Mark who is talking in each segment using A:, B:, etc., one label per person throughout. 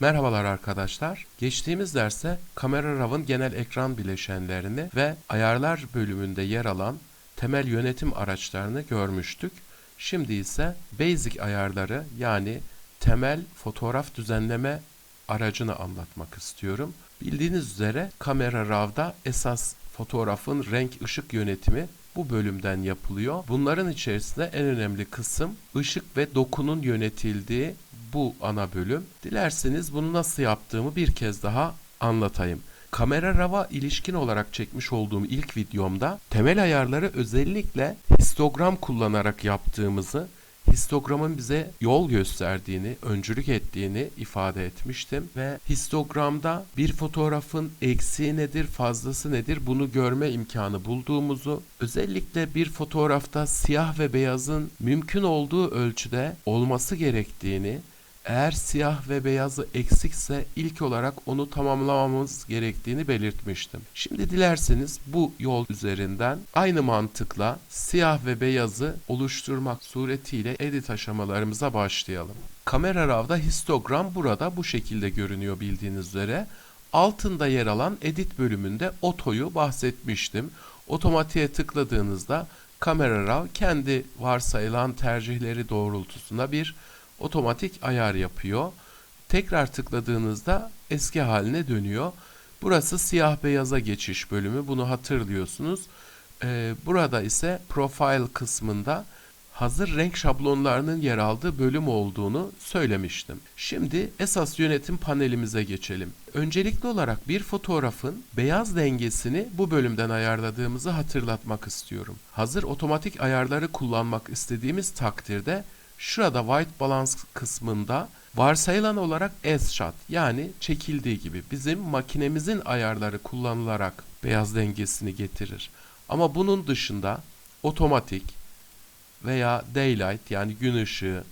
A: Merhabalar arkadaşlar. Geçtiğimiz derste Camera Raw'ın genel ekran bileşenlerini ve ayarlar bölümünde yer alan temel yönetim araçlarını görmüştük. Şimdi ise basic ayarları yani temel fotoğraf düzenleme aracını anlatmak istiyorum. Bildiğiniz üzere Camera Raw'da esas fotoğrafın renk ışık yönetimi bu bölümden yapılıyor. Bunların içerisinde en önemli kısım ışık ve dokunun yönetildiği bu ana bölüm. Dilerseniz bunu nasıl yaptığımı bir kez daha anlatayım. Kamera RAW'a ilişkin olarak çekmiş olduğum ilk videomda temel ayarları özellikle histogram kullanarak yaptığımızı, histogramın bize yol gösterdiğini, öncülük ettiğini ifade etmiştim ve histogramda bir fotoğrafın eksiği nedir, fazlası nedir bunu görme imkanı bulduğumuzu, özellikle bir fotoğrafta siyah ve beyazın mümkün olduğu ölçüde olması gerektiğini, eğer siyah ve beyazı eksikse ilk olarak onu tamamlamamız gerektiğini belirtmiştim. Şimdi dilerseniz bu yol üzerinden aynı mantıkla siyah ve beyazı oluşturmak suretiyle edit aşamalarımıza başlayalım. Kamera RAW'da histogram burada bu şekilde görünüyor bildiğiniz üzere. Altında yer alan edit bölümünde otoyu bahsetmiştim. Otomatiğe tıkladığınızda Kamera RAW kendi varsayılan tercihleri doğrultusunda bir otomatik ayar yapıyor. Tekrar tıkladığınızda eski haline dönüyor. Burası siyah beyaza geçiş bölümü. Bunu hatırlıyorsunuz. Ee, burada ise profile kısmında hazır renk şablonlarının yer aldığı bölüm olduğunu söylemiştim. Şimdi esas yönetim panelimize geçelim. Öncelikli olarak bir fotoğrafın beyaz dengesini bu bölümden ayarladığımızı hatırlatmak istiyorum. Hazır otomatik ayarları kullanmak istediğimiz takdirde Şurada white balance kısmında varsayılan olarak S-shot yani çekildiği gibi bizim makinemizin ayarları kullanılarak beyaz dengesini getirir. Ama bunun dışında otomatik veya daylight yani gün ışığı,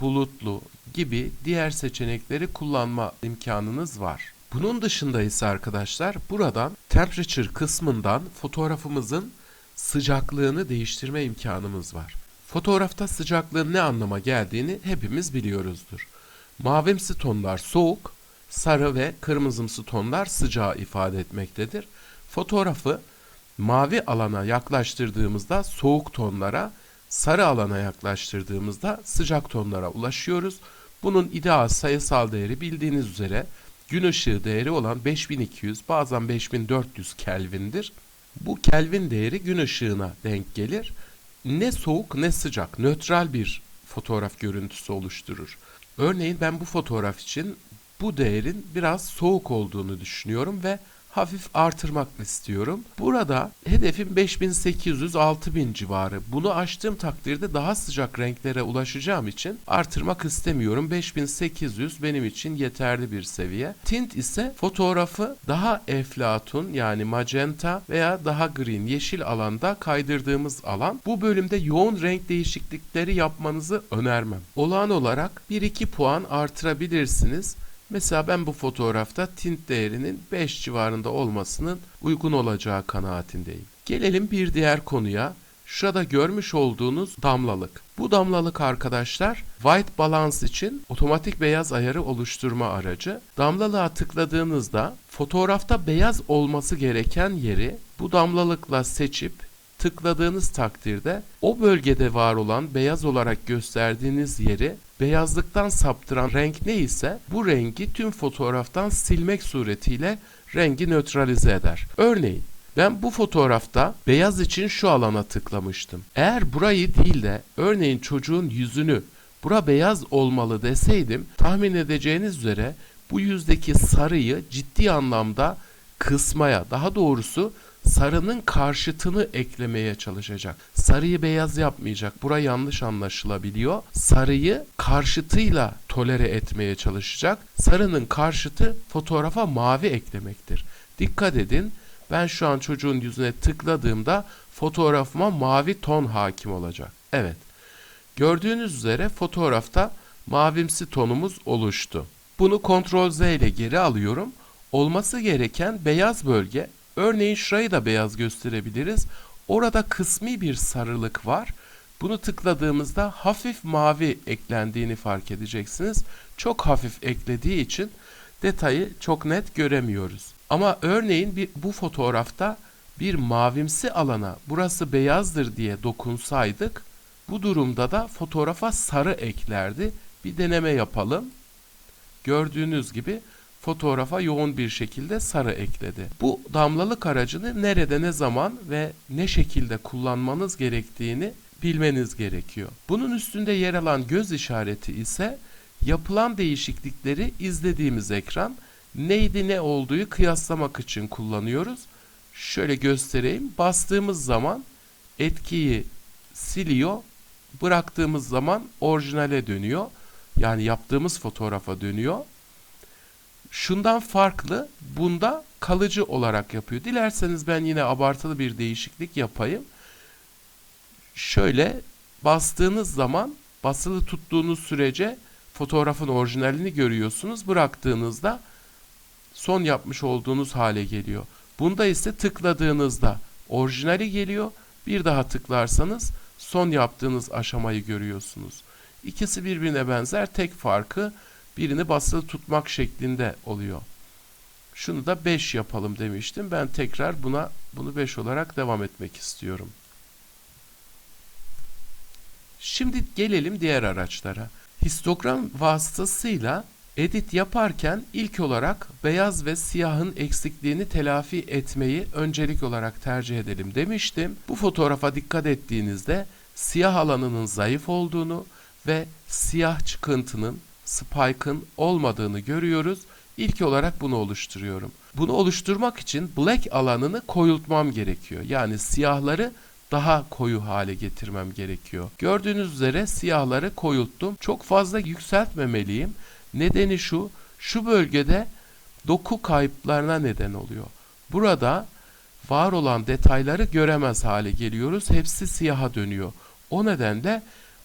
A: bulutlu gibi diğer seçenekleri kullanma imkanınız var. Bunun dışında ise arkadaşlar buradan temperature kısmından fotoğrafımızın sıcaklığını değiştirme imkanımız var. Fotoğrafta sıcaklığın ne anlama geldiğini hepimiz biliyoruzdur. Mavimsi tonlar soğuk, sarı ve kırmızımsı tonlar sıcağı ifade etmektedir. Fotoğrafı mavi alana yaklaştırdığımızda soğuk tonlara, sarı alana yaklaştırdığımızda sıcak tonlara ulaşıyoruz. Bunun ideal sayısal değeri bildiğiniz üzere gün ışığı değeri olan 5200 bazen 5400 Kelvin'dir. Bu Kelvin değeri gün ışığına denk gelir ne soğuk ne sıcak, nötral bir fotoğraf görüntüsü oluşturur. Örneğin ben bu fotoğraf için bu değerin biraz soğuk olduğunu düşünüyorum ve hafif artırmak istiyorum. Burada hedefim 5800-6000 civarı. Bunu aştığım takdirde daha sıcak renklere ulaşacağım için artırmak istemiyorum. 5800 benim için yeterli bir seviye. Tint ise fotoğrafı daha eflatun yani magenta veya daha green yeşil alanda kaydırdığımız alan. Bu bölümde yoğun renk değişiklikleri yapmanızı önermem. Olağan olarak 1-2 puan artırabilirsiniz. Mesela ben bu fotoğrafta tint değerinin 5 civarında olmasının uygun olacağı kanaatindeyim. Gelelim bir diğer konuya. Şurada görmüş olduğunuz damlalık. Bu damlalık arkadaşlar white balance için otomatik beyaz ayarı oluşturma aracı. Damlalığa tıkladığınızda fotoğrafta beyaz olması gereken yeri bu damlalıkla seçip tıkladığınız takdirde o bölgede var olan beyaz olarak gösterdiğiniz yeri beyazlıktan saptıran renk neyse bu rengi tüm fotoğraftan silmek suretiyle rengi nötralize eder. Örneğin ben bu fotoğrafta beyaz için şu alana tıklamıştım. Eğer burayı değil de örneğin çocuğun yüzünü bura beyaz olmalı deseydim tahmin edeceğiniz üzere bu yüzdeki sarıyı ciddi anlamda kısmaya daha doğrusu sarının karşıtını eklemeye çalışacak. Sarıyı beyaz yapmayacak. Bura yanlış anlaşılabiliyor. Sarıyı karşıtıyla tolere etmeye çalışacak. Sarının karşıtı fotoğrafa mavi eklemektir. Dikkat edin. Ben şu an çocuğun yüzüne tıkladığımda fotoğrafıma mavi ton hakim olacak. Evet. Gördüğünüz üzere fotoğrafta mavimsi tonumuz oluştu. Bunu Ctrl Z ile geri alıyorum. Olması gereken beyaz bölge Örneğin şurayı da beyaz gösterebiliriz. Orada kısmi bir sarılık var. Bunu tıkladığımızda hafif mavi eklendiğini fark edeceksiniz. Çok hafif eklediği için detayı çok net göremiyoruz. Ama örneğin bir, bu fotoğrafta bir mavimsi alana burası beyazdır diye dokunsaydık bu durumda da fotoğrafa sarı eklerdi. Bir deneme yapalım. Gördüğünüz gibi fotoğrafa yoğun bir şekilde sarı ekledi. Bu damlalık aracını nerede ne zaman ve ne şekilde kullanmanız gerektiğini bilmeniz gerekiyor. Bunun üstünde yer alan göz işareti ise yapılan değişiklikleri izlediğimiz ekran neydi ne olduğu kıyaslamak için kullanıyoruz. Şöyle göstereyim. Bastığımız zaman etkiyi siliyor. Bıraktığımız zaman orijinale dönüyor. Yani yaptığımız fotoğrafa dönüyor. Şundan farklı bunda kalıcı olarak yapıyor. Dilerseniz ben yine abartılı bir değişiklik yapayım. Şöyle bastığınız zaman basılı tuttuğunuz sürece fotoğrafın orijinalini görüyorsunuz. Bıraktığınızda son yapmış olduğunuz hale geliyor. Bunda ise tıkladığınızda orijinali geliyor. Bir daha tıklarsanız son yaptığınız aşamayı görüyorsunuz. İkisi birbirine benzer. Tek farkı birini basılı tutmak şeklinde oluyor. Şunu da 5 yapalım demiştim. Ben tekrar buna bunu 5 olarak devam etmek istiyorum. Şimdi gelelim diğer araçlara. Histogram vasıtasıyla edit yaparken ilk olarak beyaz ve siyahın eksikliğini telafi etmeyi öncelik olarak tercih edelim demiştim. Bu fotoğrafa dikkat ettiğinizde siyah alanının zayıf olduğunu ve siyah çıkıntının spike'ın olmadığını görüyoruz. İlk olarak bunu oluşturuyorum. Bunu oluşturmak için black alanını koyultmam gerekiyor. Yani siyahları daha koyu hale getirmem gerekiyor. Gördüğünüz üzere siyahları koyulttum. Çok fazla yükseltmemeliyim. Nedeni şu, şu bölgede doku kayıplarına neden oluyor. Burada var olan detayları göremez hale geliyoruz. Hepsi siyaha dönüyor. O nedenle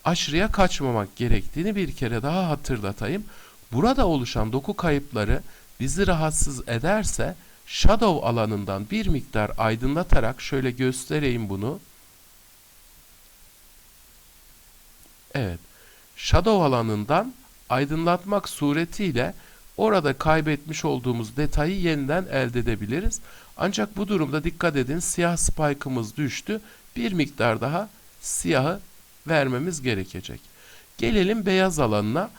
A: aşırıya kaçmamak gerektiğini bir kere daha hatırlatayım. Burada oluşan doku kayıpları bizi rahatsız ederse shadow alanından bir miktar aydınlatarak şöyle göstereyim bunu. Evet. Shadow alanından aydınlatmak suretiyle orada kaybetmiş olduğumuz detayı yeniden elde edebiliriz. Ancak bu durumda dikkat edin siyah spike'ımız düştü. Bir miktar daha siyahı vermemiz gerekecek. Gelelim beyaz alanına.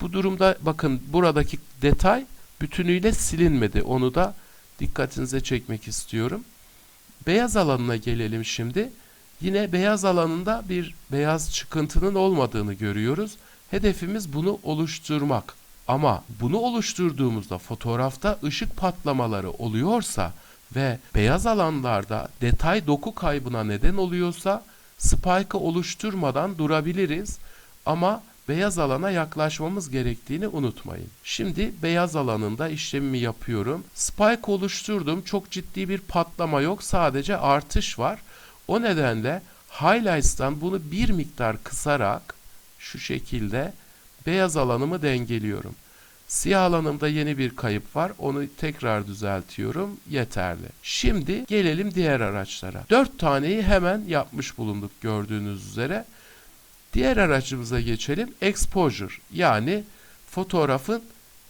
A: Bu durumda bakın buradaki detay bütünüyle silinmedi. Onu da dikkatinize çekmek istiyorum. Beyaz alanına gelelim şimdi. Yine beyaz alanında bir beyaz çıkıntının olmadığını görüyoruz. Hedefimiz bunu oluşturmak. Ama bunu oluşturduğumuzda fotoğrafta ışık patlamaları oluyorsa ve beyaz alanlarda detay doku kaybına neden oluyorsa spike'ı oluşturmadan durabiliriz ama beyaz alana yaklaşmamız gerektiğini unutmayın. Şimdi beyaz alanında işlemimi yapıyorum. Spike oluşturdum. Çok ciddi bir patlama yok. Sadece artış var. O nedenle highlights'tan bunu bir miktar kısarak şu şekilde beyaz alanımı dengeliyorum. Siyah alanımda yeni bir kayıp var. Onu tekrar düzeltiyorum. Yeterli. Şimdi gelelim diğer araçlara. Dört taneyi hemen yapmış bulunduk gördüğünüz üzere. Diğer aracımıza geçelim. Exposure yani fotoğrafın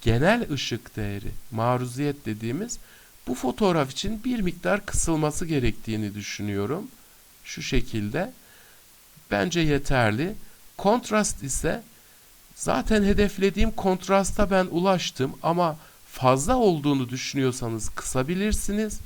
A: genel ışık değeri, maruziyet dediğimiz bu fotoğraf için bir miktar kısılması gerektiğini düşünüyorum. Şu şekilde. Bence yeterli. Kontrast ise zaten hedeflediğim kontrasta ben ulaştım ama fazla olduğunu düşünüyorsanız kısabilirsiniz.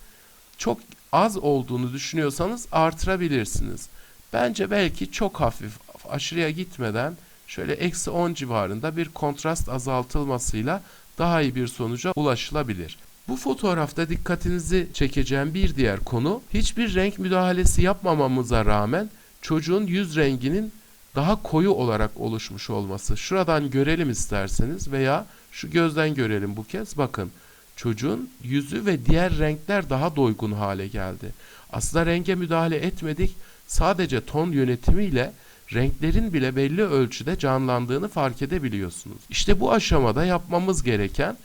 A: Çok az olduğunu düşünüyorsanız artırabilirsiniz. Bence belki çok hafif aşırıya gitmeden şöyle eksi 10 civarında bir kontrast azaltılmasıyla daha iyi bir sonuca ulaşılabilir. Bu fotoğrafta dikkatinizi çekeceğim bir diğer konu hiçbir renk müdahalesi yapmamamıza rağmen çocuğun yüz renginin daha koyu olarak oluşmuş olması. Şuradan görelim isterseniz veya şu gözden görelim bu kez. Bakın çocuğun yüzü ve diğer renkler daha doygun hale geldi. Aslında renge müdahale etmedik. Sadece ton yönetimiyle renklerin bile belli ölçüde canlandığını fark edebiliyorsunuz. İşte bu aşamada yapmamız gereken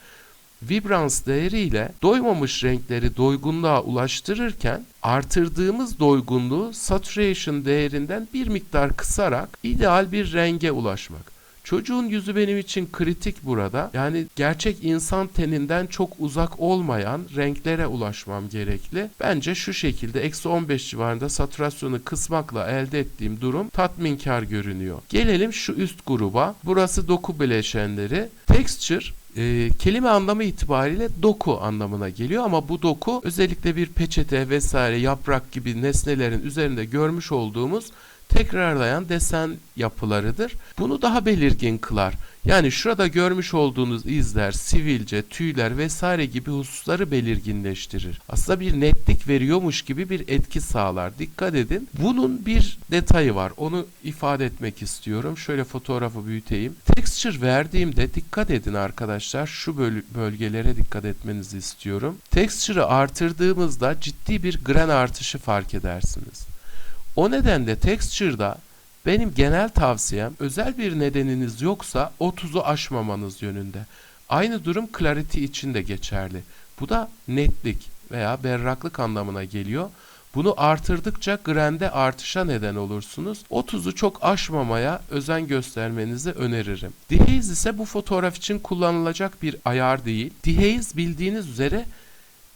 A: vibrans değeriyle doymamış renkleri doygunluğa ulaştırırken artırdığımız doygunluğu saturation değerinden bir miktar kısarak ideal bir renge ulaşmak. Çocuğun yüzü benim için kritik burada. Yani gerçek insan teninden çok uzak olmayan renklere ulaşmam gerekli. Bence şu şekilde eksi 15 civarında satürasyonu kısmakla elde ettiğim durum tatminkar görünüyor. Gelelim şu üst gruba. Burası doku bileşenleri. Texture e, kelime anlamı itibariyle doku anlamına geliyor ama bu doku özellikle bir peçete vesaire yaprak gibi nesnelerin üzerinde görmüş olduğumuz tekrarlayan desen yapılarıdır. Bunu daha belirgin kılar. Yani şurada görmüş olduğunuz izler, sivilce, tüyler vesaire gibi hususları belirginleştirir. Aslında bir netlik veriyormuş gibi bir etki sağlar. Dikkat edin. Bunun bir detayı var. Onu ifade etmek istiyorum. Şöyle fotoğrafı büyüteyim. Texture verdiğimde dikkat edin arkadaşlar. Şu böl bölgelere dikkat etmenizi istiyorum. Texture'ı artırdığımızda ciddi bir gren artışı fark edersiniz. O nedenle texture'da benim genel tavsiyem özel bir nedeniniz yoksa 30'u aşmamanız yönünde. Aynı durum clarity için de geçerli. Bu da netlik veya berraklık anlamına geliyor. Bunu artırdıkça grende artışa neden olursunuz. 30'u çok aşmamaya özen göstermenizi öneririm. Dehaze ise bu fotoğraf için kullanılacak bir ayar değil. Dehaze bildiğiniz üzere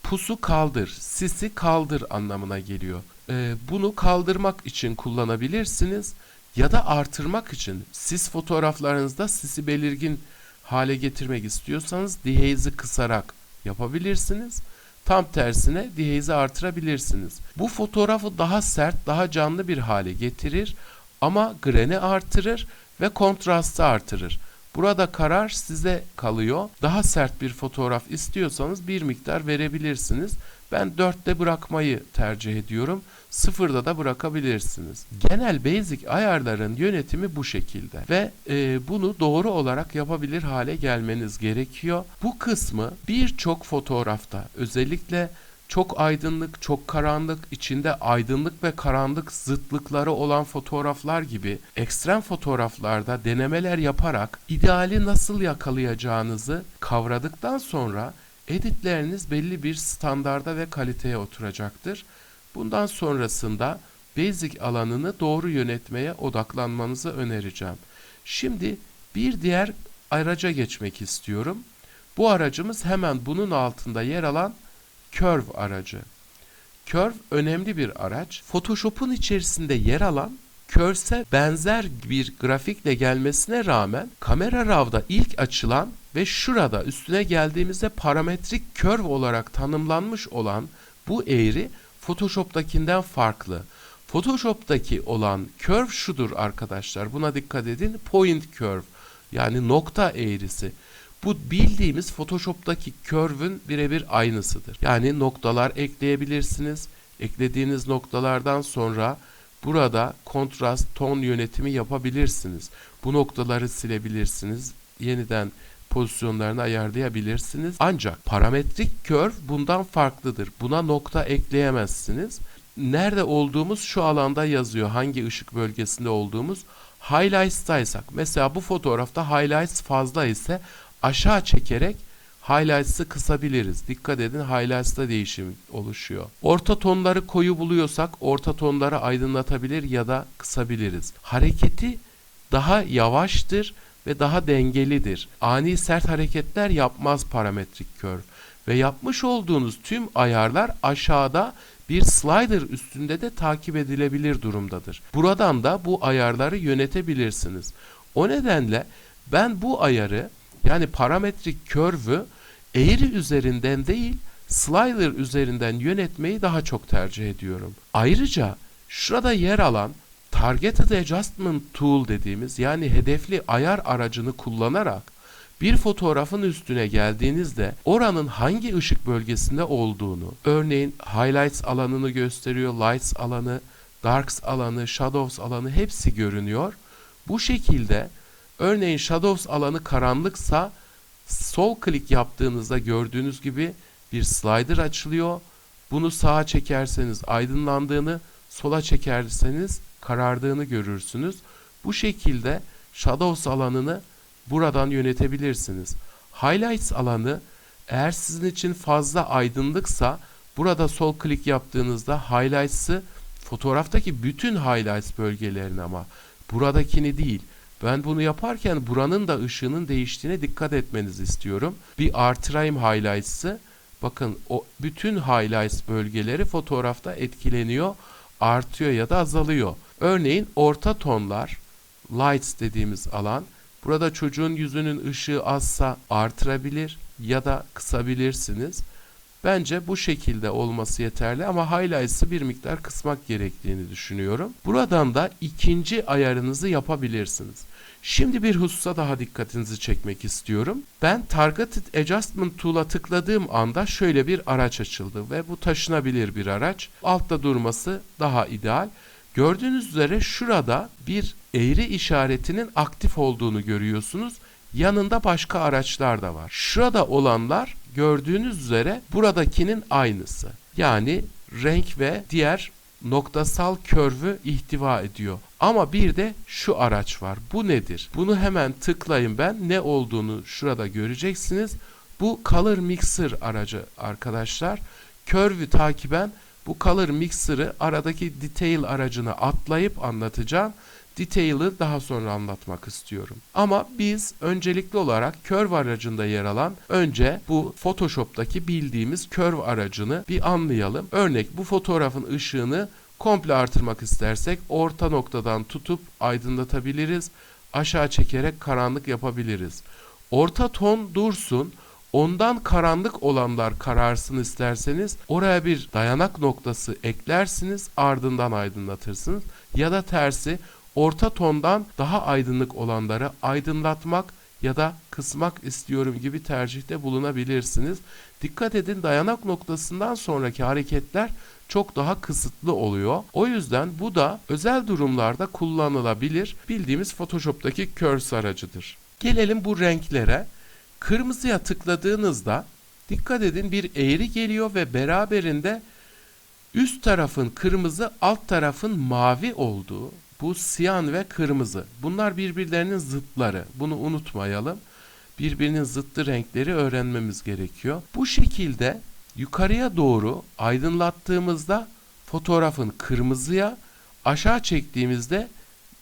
A: pusu kaldır, sisi kaldır anlamına geliyor. Ee, bunu kaldırmak için kullanabilirsiniz ya da artırmak için sis fotoğraflarınızda sisi belirgin hale getirmek istiyorsanız dehaze'ı kısarak yapabilirsiniz. Tam tersine dehaze'ı artırabilirsiniz. Bu fotoğrafı daha sert, daha canlı bir hale getirir ama greni artırır ve kontrastı artırır. Burada karar size kalıyor. Daha sert bir fotoğraf istiyorsanız bir miktar verebilirsiniz. Ben 4'te bırakmayı tercih ediyorum. Sıfırda da bırakabilirsiniz. Genel basic ayarların yönetimi bu şekilde ve e, bunu doğru olarak yapabilir hale gelmeniz gerekiyor. Bu kısmı birçok fotoğrafta özellikle çok aydınlık, çok karanlık, içinde aydınlık ve karanlık zıtlıkları olan fotoğraflar gibi ekstrem fotoğraflarda denemeler yaparak ideali nasıl yakalayacağınızı kavradıktan sonra editleriniz belli bir standarda ve kaliteye oturacaktır. Bundan sonrasında basic alanını doğru yönetmeye odaklanmanızı önereceğim. Şimdi bir diğer araca geçmek istiyorum. Bu aracımız hemen bunun altında yer alan Curve aracı. Curve önemli bir araç. Photoshop'un içerisinde yer alan Curve'e benzer bir grafikle gelmesine rağmen kamera ravda ilk açılan ve şurada üstüne geldiğimizde parametrik curve olarak tanımlanmış olan bu eğri Photoshop'takinden farklı. Photoshop'taki olan curve şudur arkadaşlar. Buna dikkat edin. Point curve yani nokta eğrisi. Bu bildiğimiz Photoshop'taki curve'ün birebir aynısıdır. Yani noktalar ekleyebilirsiniz. Eklediğiniz noktalardan sonra burada kontrast, ton yönetimi yapabilirsiniz. Bu noktaları silebilirsiniz. Yeniden pozisyonlarını ayarlayabilirsiniz. Ancak parametrik curve bundan farklıdır. Buna nokta ekleyemezsiniz. Nerede olduğumuz şu alanda yazıyor. Hangi ışık bölgesinde olduğumuz. Highlights'taysak mesela bu fotoğrafta highlights fazla ise aşağı çekerek highlights'ı kısabiliriz. Dikkat edin highlights'ta değişim oluşuyor. Orta tonları koyu buluyorsak orta tonları aydınlatabilir ya da kısabiliriz. Hareketi daha yavaştır ve daha dengelidir. Ani sert hareketler yapmaz parametrik curve ve yapmış olduğunuz tüm ayarlar aşağıda bir slider üstünde de takip edilebilir durumdadır. Buradan da bu ayarları yönetebilirsiniz. O nedenle ben bu ayarı yani parametrik curve'ü eğri üzerinden değil slider üzerinden yönetmeyi daha çok tercih ediyorum. Ayrıca şurada yer alan Targeted Adjustment Tool dediğimiz yani hedefli ayar aracını kullanarak bir fotoğrafın üstüne geldiğinizde oranın hangi ışık bölgesinde olduğunu, örneğin highlights alanını gösteriyor, lights alanı, darks alanı, shadows alanı hepsi görünüyor. Bu şekilde örneğin shadows alanı karanlıksa sol klik yaptığınızda gördüğünüz gibi bir slider açılıyor. Bunu sağa çekerseniz aydınlandığını, sola çekerseniz karardığını görürsünüz. Bu şekilde Shadows alanını buradan yönetebilirsiniz. Highlights alanı eğer sizin için fazla aydınlıksa Burada sol klik yaptığınızda highlights'ı fotoğraftaki bütün highlights bölgelerini ama buradakini değil. Ben bunu yaparken buranın da ışığının değiştiğine dikkat etmenizi istiyorum. Bir artırayım highlights'ı. Bakın o bütün highlights bölgeleri fotoğrafta etkileniyor, artıyor ya da azalıyor. Örneğin orta tonlar, lights dediğimiz alan, burada çocuğun yüzünün ışığı azsa artırabilir ya da kısabilirsiniz. Bence bu şekilde olması yeterli ama highlights'ı bir miktar kısmak gerektiğini düşünüyorum. Buradan da ikinci ayarınızı yapabilirsiniz. Şimdi bir hususa daha dikkatinizi çekmek istiyorum. Ben Targeted Adjustment Tool'a tıkladığım anda şöyle bir araç açıldı ve bu taşınabilir bir araç. Altta durması daha ideal. Gördüğünüz üzere şurada bir eğri işaretinin aktif olduğunu görüyorsunuz. Yanında başka araçlar da var. Şurada olanlar gördüğünüz üzere buradakinin aynısı. Yani renk ve diğer noktasal körvü ihtiva ediyor. Ama bir de şu araç var. Bu nedir? Bunu hemen tıklayın ben. Ne olduğunu şurada göreceksiniz. Bu Color Mixer aracı arkadaşlar. Körvü takiben bu Color Mixer'ı aradaki Detail aracına atlayıp anlatacağım. Detail'ı daha sonra anlatmak istiyorum. Ama biz öncelikli olarak Curve aracında yer alan önce bu Photoshop'taki bildiğimiz Curve aracını bir anlayalım. Örnek bu fotoğrafın ışığını komple artırmak istersek orta noktadan tutup aydınlatabiliriz. Aşağı çekerek karanlık yapabiliriz. Orta ton dursun. Ondan karanlık olanlar kararsın isterseniz oraya bir dayanak noktası eklersiniz ardından aydınlatırsınız. Ya da tersi orta tondan daha aydınlık olanları aydınlatmak ya da kısmak istiyorum gibi tercihte bulunabilirsiniz. Dikkat edin dayanak noktasından sonraki hareketler çok daha kısıtlı oluyor. O yüzden bu da özel durumlarda kullanılabilir. Bildiğimiz Photoshop'taki cursor aracıdır. Gelelim bu renklere. Kırmızıya tıkladığınızda dikkat edin bir eğri geliyor ve beraberinde üst tarafın kırmızı alt tarafın mavi olduğu bu siyan ve kırmızı. Bunlar birbirlerinin zıtları. Bunu unutmayalım. Birbirinin zıttı renkleri öğrenmemiz gerekiyor. Bu şekilde yukarıya doğru aydınlattığımızda fotoğrafın kırmızıya, aşağı çektiğimizde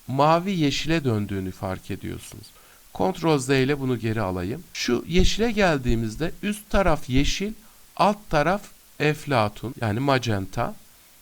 A: mavi yeşile döndüğünü fark ediyorsunuz. Ctrl Z ile bunu geri alayım. Şu yeşile geldiğimizde üst taraf yeşil, alt taraf eflatun yani magenta.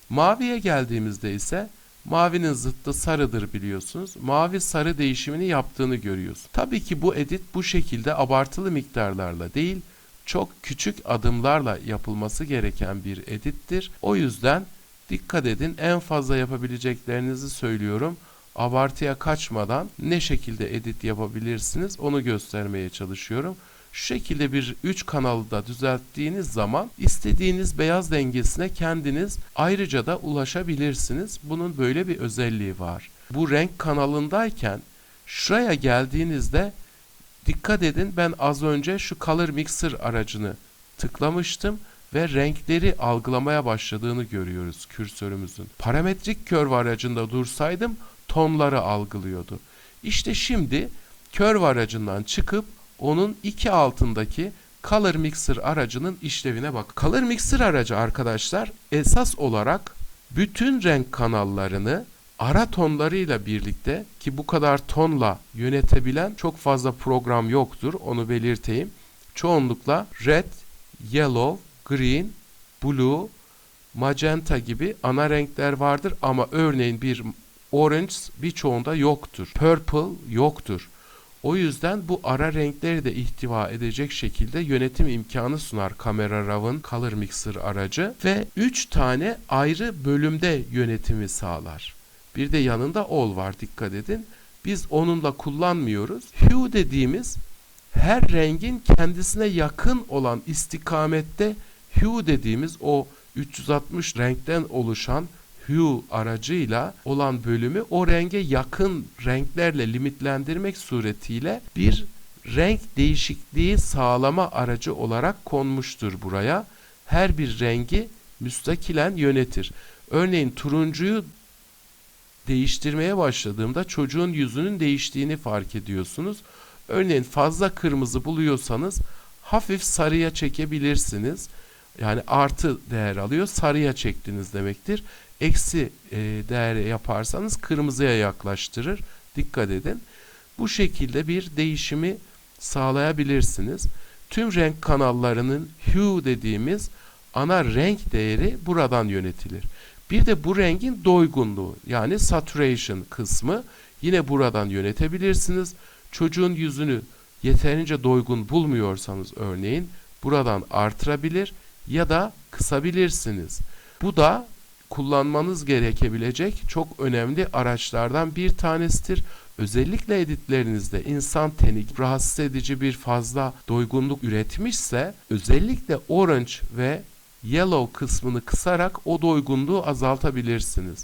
A: Maviye geldiğimizde ise Mavinin zıttı sarıdır biliyorsunuz. Mavi sarı değişimini yaptığını görüyoruz. Tabii ki bu edit bu şekilde abartılı miktarlarla değil, çok küçük adımlarla yapılması gereken bir edittir. O yüzden dikkat edin en fazla yapabileceklerinizi söylüyorum. Abartıya kaçmadan ne şekilde edit yapabilirsiniz onu göstermeye çalışıyorum. Şu şekilde bir 3 kanalı da düzelttiğiniz zaman istediğiniz beyaz dengesine kendiniz ayrıca da ulaşabilirsiniz. Bunun böyle bir özelliği var. Bu renk kanalındayken şuraya geldiğinizde dikkat edin ben az önce şu Color Mixer aracını tıklamıştım ve renkleri algılamaya başladığını görüyoruz kürsörümüzün. Parametrik Curve aracında dursaydım tonları algılıyordu. İşte şimdi Curve aracından çıkıp onun iki altındaki Color Mixer aracının işlevine bak. Color Mixer aracı arkadaşlar esas olarak bütün renk kanallarını ara tonlarıyla birlikte ki bu kadar tonla yönetebilen çok fazla program yoktur onu belirteyim. Çoğunlukla red, yellow, green, blue, magenta gibi ana renkler vardır ama örneğin bir orange birçoğunda yoktur. Purple yoktur. O yüzden bu ara renkleri de ihtiva edecek şekilde yönetim imkanı sunar Camera Raw'ın Color Mixer aracı ve 3 tane ayrı bölümde yönetimi sağlar. Bir de yanında All var dikkat edin. Biz onunla kullanmıyoruz. Hue dediğimiz her rengin kendisine yakın olan istikamette hue dediğimiz o 360 renkten oluşan hue aracıyla olan bölümü o renge yakın renklerle limitlendirmek suretiyle bir renk değişikliği sağlama aracı olarak konmuştur buraya. Her bir rengi müstakilen yönetir. Örneğin turuncuyu değiştirmeye başladığımda çocuğun yüzünün değiştiğini fark ediyorsunuz. Örneğin fazla kırmızı buluyorsanız hafif sarıya çekebilirsiniz. Yani artı değer alıyor. Sarıya çektiniz demektir. Eksi e, değeri yaparsanız kırmızıya yaklaştırır. Dikkat edin. Bu şekilde bir değişimi sağlayabilirsiniz. Tüm renk kanallarının hue dediğimiz ana renk değeri buradan yönetilir. Bir de bu rengin doygunluğu yani saturation kısmı yine buradan yönetebilirsiniz. Çocuğun yüzünü yeterince doygun bulmuyorsanız örneğin buradan artırabilir ya da kısabilirsiniz. Bu da kullanmanız gerekebilecek çok önemli araçlardan bir tanesidir. Özellikle editlerinizde insan teni rahatsız edici bir fazla doygunluk üretmişse özellikle orange ve yellow kısmını kısarak o doygunluğu azaltabilirsiniz.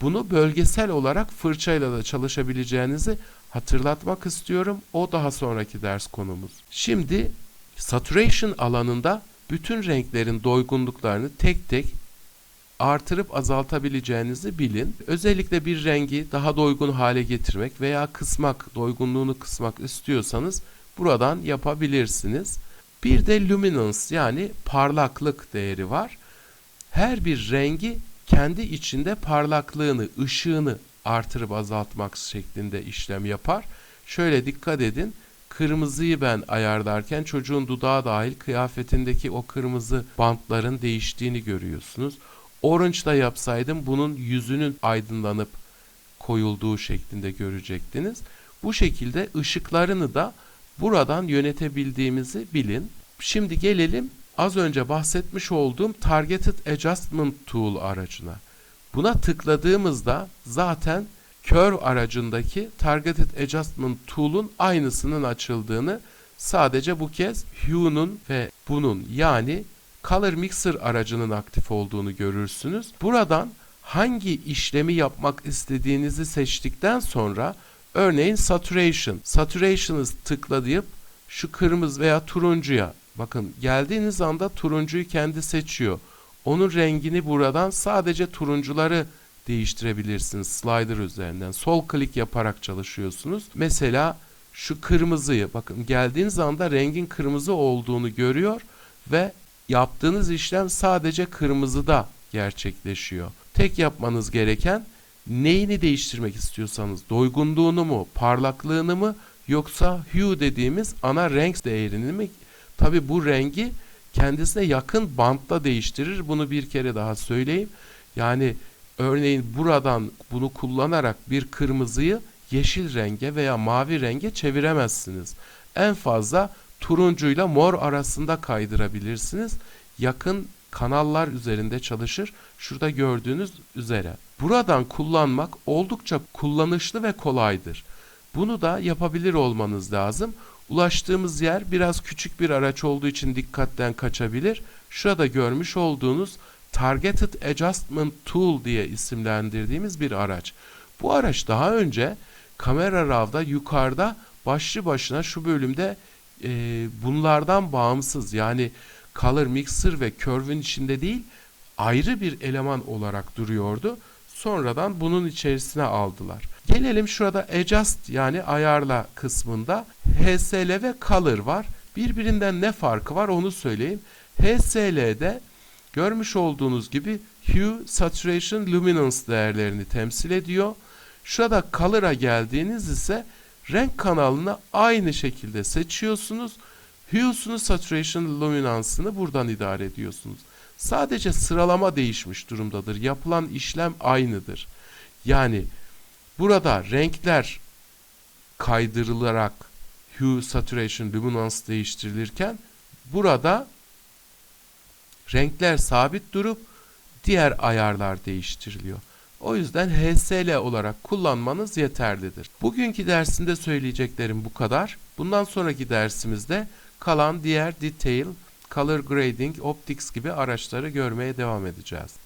A: Bunu bölgesel olarak fırçayla da çalışabileceğinizi hatırlatmak istiyorum. O daha sonraki ders konumuz. Şimdi saturation alanında bütün renklerin doygunluklarını tek tek artırıp azaltabileceğinizi bilin. Özellikle bir rengi daha doygun hale getirmek veya kısmak, doygunluğunu kısmak istiyorsanız buradan yapabilirsiniz. Bir de luminance yani parlaklık değeri var. Her bir rengi kendi içinde parlaklığını, ışığını artırıp azaltmak şeklinde işlem yapar. Şöyle dikkat edin. Kırmızıyı ben ayarlarken çocuğun dudağı dahil kıyafetindeki o kırmızı bantların değiştiğini görüyorsunuz. Orange'da yapsaydım bunun yüzünün aydınlanıp koyulduğu şeklinde görecektiniz. Bu şekilde ışıklarını da buradan yönetebildiğimizi bilin. Şimdi gelelim az önce bahsetmiş olduğum Targeted Adjustment Tool aracına. Buna tıkladığımızda zaten Curve aracındaki Targeted Adjustment Tool'un aynısının açıldığını sadece bu kez Hue'nun ve bunun yani Color Mixer aracının aktif olduğunu görürsünüz. Buradan hangi işlemi yapmak istediğinizi seçtikten sonra örneğin Saturation, Saturation'ı tıklayıp şu kırmızı veya turuncuya bakın geldiğiniz anda turuncuyu kendi seçiyor. Onun rengini buradan sadece turuncuları değiştirebilirsiniz slider üzerinden. Sol klik yaparak çalışıyorsunuz. Mesela şu kırmızıyı bakın geldiğiniz anda rengin kırmızı olduğunu görüyor ve yaptığınız işlem sadece kırmızıda gerçekleşiyor. Tek yapmanız gereken neyini değiştirmek istiyorsanız doygunluğunu mu, parlaklığını mı yoksa hue dediğimiz ana renk değerini mi? Tabi bu rengi kendisine yakın bantla değiştirir. Bunu bir kere daha söyleyeyim. Yani örneğin buradan bunu kullanarak bir kırmızıyı yeşil renge veya mavi renge çeviremezsiniz. En fazla turuncuyla mor arasında kaydırabilirsiniz. Yakın kanallar üzerinde çalışır. Şurada gördüğünüz üzere. Buradan kullanmak oldukça kullanışlı ve kolaydır. Bunu da yapabilir olmanız lazım. Ulaştığımız yer biraz küçük bir araç olduğu için dikkatten kaçabilir. Şurada görmüş olduğunuz Targeted Adjustment Tool diye isimlendirdiğimiz bir araç. Bu araç daha önce kamera ravda yukarıda başlı başına şu bölümde e, bunlardan bağımsız yani Color Mixer ve Curve'ün içinde değil ayrı bir eleman olarak duruyordu. Sonradan bunun içerisine aldılar. Gelelim şurada Adjust yani ayarla kısmında HSL ve Color var. Birbirinden ne farkı var onu söyleyeyim. HSL'de görmüş olduğunuz gibi Hue, Saturation, Luminance değerlerini temsil ediyor. Şurada Color'a geldiğiniz ise renk kanalını aynı şekilde seçiyorsunuz. Hue'sunu, Saturation, Luminance'ını buradan idare ediyorsunuz. Sadece sıralama değişmiş durumdadır. Yapılan işlem aynıdır. Yani burada renkler kaydırılarak Hue, Saturation, Luminance değiştirilirken burada renkler sabit durup diğer ayarlar değiştiriliyor. O yüzden HSL olarak kullanmanız yeterlidir. Bugünkü dersinde söyleyeceklerim bu kadar. Bundan sonraki dersimizde kalan diğer detail, color grading, optics gibi araçları görmeye devam edeceğiz.